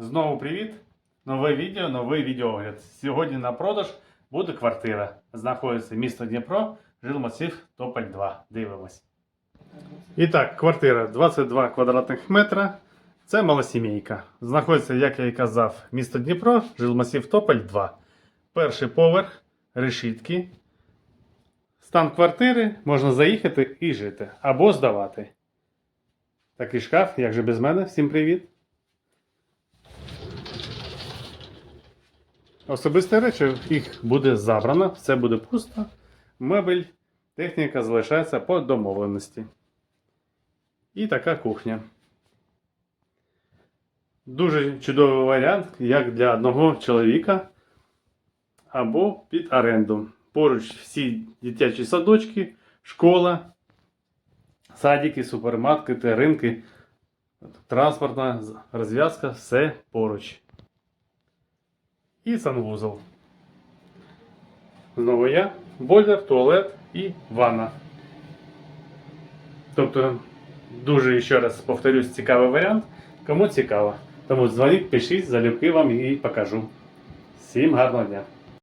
Знову привіт! Нове відео, новий відеоогляд. Сьогодні на продаж буде квартира. Знаходиться місто Дніпро, жилмасив Тополь 2. Дивимось. І так, квартира 22 квадратних метра. Це малосімейка. Знаходиться, як я і казав, місто Дніпро, жилмасив Тополь 2. Перший поверх, решітки. Стан квартири можна заїхати і жити або здавати. Такий шкаф, як же без мене. Всім привіт. Особисті речі їх буде забрано, все буде пусто. Мебель, техніка залишається по домовленості. І така кухня. Дуже чудовий варіант, як для одного чоловіка або під оренду. Поруч всі дитячі садочки, школа, садики, супермаркети, ринки, транспортна розв'язка, все поруч і санвузол. Знову я, бойлер, туалет і ванна. Тобто, дуже ще раз повторюсь, цікавий варіант. Кому цікаво. Тому дзвоніть, пишіть, залюбки вам і покажу. Всім гарного дня!